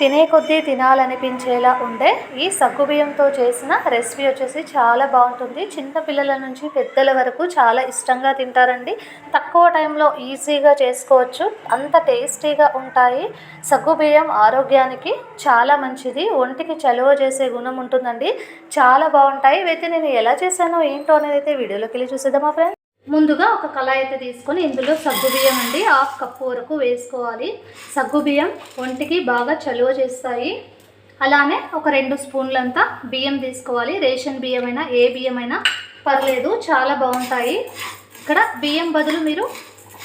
తినే కొద్దీ తినాలనిపించేలా ఉండే ఈ సగ్గుబియ్యంతో చేసిన రెసిపీ వచ్చేసి చాలా బాగుంటుంది. చిన్న పిల్లల నుంచి పెద్దల వరకు చాలా ఇష్టంగా తింటారండి. తక్కువ టైంలో ఈజీగా చేసుకోవచ్చు. అంత టేస్టీగా ఉంటాయి. సగ్గుబియ్యం ఆరోగ్యానికి చాలా మంచిది. ఒంటికి చలువ చేసే గుణం ఉంటుందండి. చాలా బాగుంటాయి. అయితే నేను ఎలా చేశానో ఏంటో అనేది అయితే వీడియోలోకి వెళ్ళి చూసేద్దామా ఫ్రెండ్స్. ముందుగా ఒక కళాయి అయితే తీసుకొని ఇందులో సగ్గుబియ్యం అండి హాఫ్ కప్పు వరకు వేసుకోవాలి. సగ్గుబియ్యం ఒంటికి బాగా చలువ చేస్తాయి. అలానే ఒక రెండు స్పూన్లంతా బియ్యం తీసుకోవాలి. రేషన్ బియ్యం అయినా ఏ బియ్యం అయినా పర్లేదు చాలా బాగుంటాయి. ఇక్కడ బియ్యం బదులు మీరు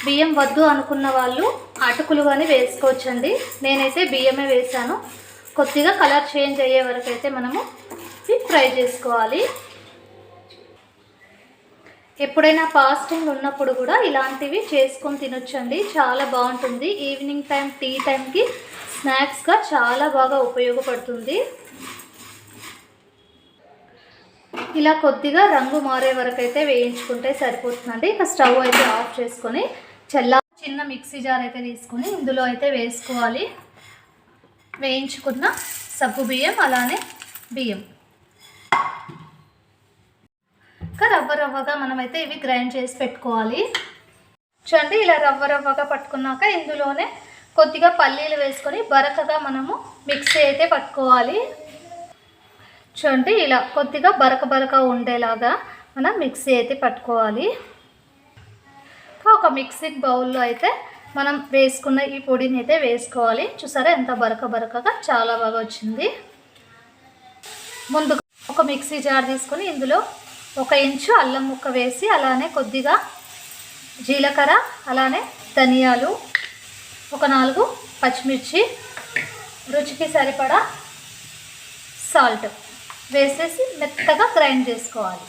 బియ్యం వద్దు అనుకున్న వాళ్ళు అటుకులు కానీ వేసుకోవచ్చండి. నేనైతే బియ్యమే వేసాను కొద్దిగా కలర్ చేంజ్ అయ్యే వరకు అయితే మనము ఫ్రై చేసుకోవాలి. ఎప్పుడైనా ఫాస్టింగ్ ఉన్నప్పుడు కూడా ఇలాంటివి చేసుకొని తినొచ్చండి. చాలా బాగుంటుంది. ఈవినింగ్ టైం టీ టైంకి స్నాక్స్గా చాలా బాగా ఉపయోగపడుతుంది. ఇలా కొద్దిగా రంగు మారే వరకు అయితే వేయించుకుంటే సరిపోతుందండి. ఇక స్టవ్ అయితే ఆఫ్ చేసుకొని చల్ల చిన్న మిక్సీ జార్ అయితే తీసుకొని ఇందులో అయితే వేసుకోవాలి. వేయించుకున్న సగ్గు బియ్యం అలానే బియ్యం. ఇంకా రవ్వ రవ్వగా మనమైతే ఇవి గ్రైండ్ చేసి పెట్టుకోవాలి. చూడండి ఇలా రవ్వ రవ్వగా పట్టుకున్నాక ఇందులోనే కొద్దిగా పల్లీలు వేసుకొని బరకగా మనము మిక్సీ అయితే పట్టుకోవాలి. చూడండి ఇలా కొద్దిగా బరక బరక ఉండేలాగా మనం మిక్సీ అయితే పట్టుకోవాలి. ఒక మిక్సీ బౌల్లో అయితే మనం వేసుకున్న ఈ పొడిని అయితే వేసుకోవాలి. చూసారా ఎంత బరక బరకగా చాలా బాగా వచ్చింది. ముందుగా ఒక మిక్సీ జార్ తీసుకొని ఇందులో ఒక ఇంచు అల్లం ముక్క వేసి అలానే కొద్దిగా జీలకర్ర అలానే ధనియాలు ఒక నాలుగు పచ్చిమిర్చి రుచికి సరిపడా సాల్ట్ వేసేసి మెత్తగా గ్రైండ్ చేసుకోవాలి.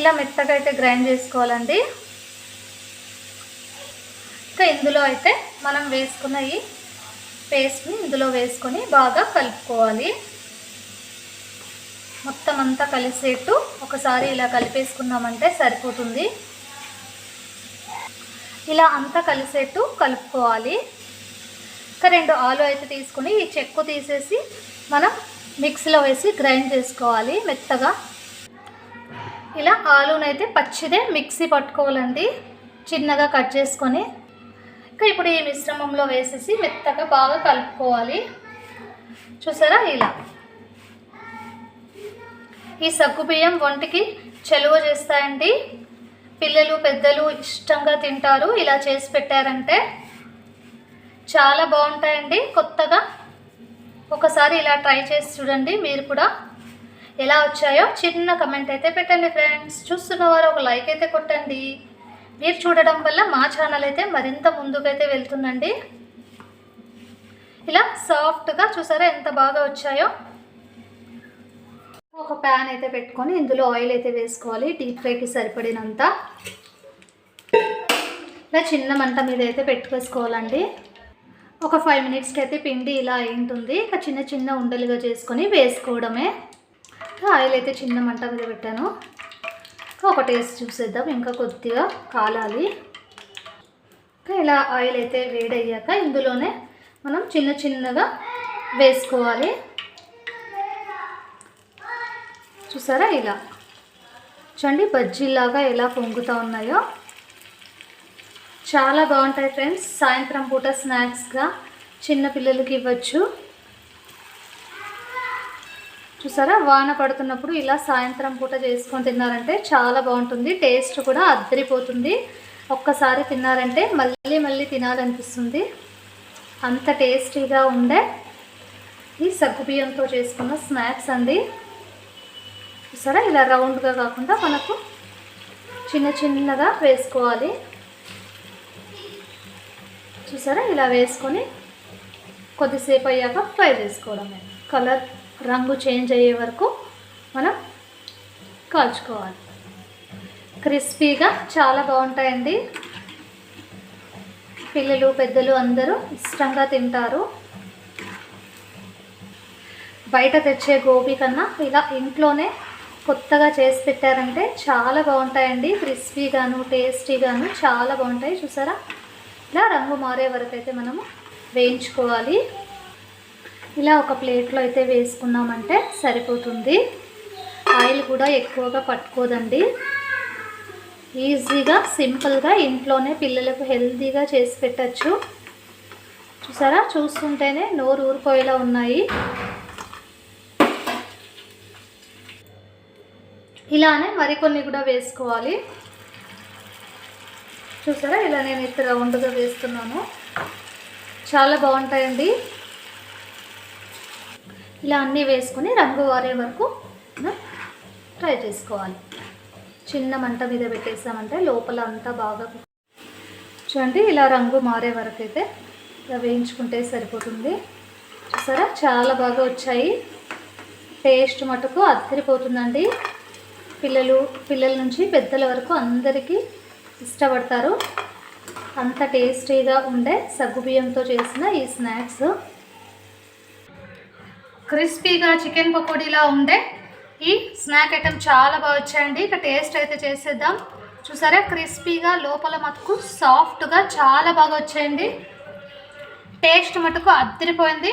ఇలా మెత్తగా అయితే గ్రైండ్ చేసుకోవాలండి. ఇంకా ఇందులో అయితే మనం వేసుకున్న ఈ పేస్ట్ని ఇందులో వేసుకొని బాగా కలుపుకోవాలి. మొత్తం అంతా కలిసేట్టు ఒకసారి ఇలా కలిపేసుకున్నామంటే సరిపోతుంది. ఇలా అంతా కలిసేట్టు కలుపుకోవాలి. ఇంకా రెండు ఆలు అయితే తీసుకుని ఈ చెక్కు తీసేసి మనం మిక్సీలో వేసి గ్రైండ్ చేసుకోవాలి మెత్తగా. ఇలా ఆలునైతే పచ్చిదే మిక్సీ పట్టుకోవాలండి. చిన్నగా కట్ చేసుకొని. ఇంకా ఇప్పుడు ఈ మిశ్రమంలో వేసేసి మెత్తగా బాగా కలుపుకోవాలి. చూసారా ఇలా? ఈ సగ్గుబియ్యం ఒంటికి చలువ చేస్తాయండి. పిల్లలు పెద్దలు ఇష్టంగా తింటారు. ఇలా చేసి పెట్టారంటే చాలా బాగుంటాయండి. కొత్తగా ఒకసారి ఇలా ట్రై చేసి చూడండి. మీరు కూడా ఎలా వచ్చాయో చిన్న కమెంట్ అయితే పెట్టండి ఫ్రెండ్స్. చూస్తున్న వారు ఒక లైక్ అయితే కొట్టండి. మీరు చూడడం వల్ల మా ఛానల్ అయితే మరింత ముందుకైతే వెళ్తుందండి. ఇలా సాఫ్ట్గా చూసారా ఎంత బాగా వచ్చాయో? ఒక ప్యాన్ అయితే పెట్టుకొని ఇందులో ఆయిల్ అయితే వేసుకోవాలి. డీప్ ఫ్రైకి సరిపడినంత. ఇలా చిన్న మంట మీద అయితే పెట్టుకోవాలండి ఒక ఫైవ్ మినిట్స్కి అయితే పిండి ఇలా ఉంటుంది ఇక చిన్న చిన్న ఉండలుగా చేసుకొని వేసుకోవడమే. ఆయిల్ అయితే చిన్న మంట మీద పెట్టాను. ఒక టేస్ట్ చూసేద్దాం. ఇంకా కొద్దిగా కాలాలి. ఇలా ఆయిల్ అయితే వేడయ్యాక ఇందులోనే మనం చిన్న చిన్నగా వేసుకోవాలి. చూసారా ఇలా? చూడండి బజ్జీలాగా ఎలా పొంగుతూ ఉన్నాయో. చాలా బాగుంటాయి ఫ్రెండ్స్ సాయంత్రం పూట స్నాక్స్గా చిన్న పిల్లలకి ఇవ్వచ్చు. చూసారా వాన పడుతున్నప్పుడు ఇలా సాయంత్రం పూట చేసుకొని తిన్నారంటే చాలా బాగుంటుంది టేస్ట్ కూడా అద్దరిపోతుంది. ఒక్కసారి తిన్నారంటే మళ్ళీ మళ్ళీ తినాలనిపిస్తుంది. అంత టేస్టీగా ఉండే ఈ సగ్గుబియ్యంతో చేసుకున్న స్నాక్స్ అండి. చూసారా ఇలా రౌండ్గా కాకుండా మనకు చిన్న చిన్నగా వేసుకోవాలి. చూసారా? ఇలా వేసుకొని కొద్దిసేపు అయ్యాక ఫ్రై చేసుకోవడమే. కలర్ రంగు చేంజ్ అయ్యే వరకు మనం కాల్చుకోవాలి. క్రిస్పీగా చాలా బాగుంటాయండి. పిల్లలు పెద్దలు అందరూ ఇష్టంగా తింటారు. బయట తెచ్చే గోబీ కన్నా ఇలా ఇంట్లోనే కొత్తగా చేసి పెట్టారంటే చాలా బాగుంటాయండి. క్రిస్పీగాను టేస్టీగాను చాలా బాగుంటాయి. చూసారా? ఇలా రంగు మారే వరకు అయితే మనము వేయించుకోవాలి. ఇలా ఒక ప్లేట్లో అయితే వేసుకున్నామంటే సరిపోతుంది. ఆయిల్ కూడా ఎక్కువగా పట్టుకోదండి. ఈజీగా సింపుల్గా ఇంట్లోనే పిల్లలకు హెల్తీగా చేసి పెట్టచ్చు. చూసారా? చూస్తుంటేనే నోరు ఊరిపోయేలా ఉన్నాయి. ఇలానే మరికొన్ని కూడా వేసుకోవాలి. చూసారా? ఇలా నేను ఇక్కడ రౌండ్గా వేస్తున్నాను. చాలా బాగుంటాయండి. ఇలా అన్నీ వేసుకొని రంగు వారే వరకు ట్రై ఫ్రై చేసుకోవాలి. చిన్న మంట మీద పెట్టేసామంటే లోపల అంతా బాగా చూడండి ఇలా రంగు మారే వరకు అయితే ఇలా వేయించుకుంటే సరిపోతుంది. చూసారా? చాలా బాగా వచ్చాయి. టేస్ట్ మటుకు అద్దరిపోతుందండి. పిల్లలు పిల్లల నుంచి పెద్దల వరకు అందరికీ ఇష్టపడతారు. అంత టేస్టీగా ఉండే సగ్గుబియ్యంతో చేసిన ఈ స్నాక్స్. క్రిస్పీగా చికెన్ పకోడీలా ఉండే ఈ స్నాక్ ఐటెం చాలా బాగా వచ్చాయండి. ఇక టేస్ట్ అయితే చేసేద్దాం. చూసారా? క్రిస్పీగా లోపల మటుకు సాఫ్ట్గా చాలా బాగా వచ్చాయండి. టేస్ట్ మటుకు అద్దరిపోయింది.